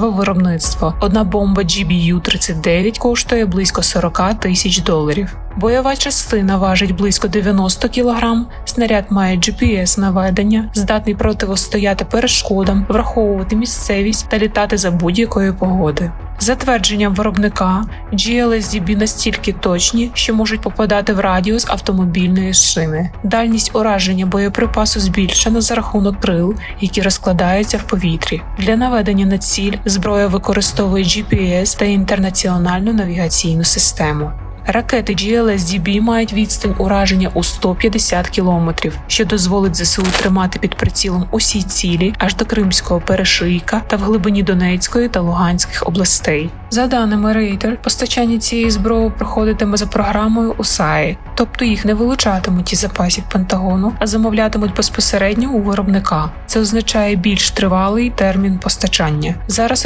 виробництво. Одна бомба GBU-39 коштує близько 40 тисяч доларів. Бойова частина важить близько 90 кг, снаряд має GPS наведення, здатний противостояти перешкодам, враховувати місцевість та літати за будь-якої погоди. За твердженням виробника, GLSDB настільки точні, що можуть попадати в радіус автомобільної шини. Дальність ураження боєприпасу збільшена за рахунок крил, які розкладаються в повітрі. Для наведення на ціль зброя використовує GPS та інтернаціональну навігаційну систему. Ракети GLSDB мають відстань ураження у 150 км, що дозволить ЗСУ тримати під прицілом усі цілі аж до Кримського перешийка та в глибині Донецької та Луганських областей. За даними Рейтер, постачання цієї зброї проходитиме за програмою USAID, тобто їх не вилучатимуть із запасів Пентагону, а замовлятимуть безпосередньо у виробника. Це означає більш тривалий термін постачання. Зараз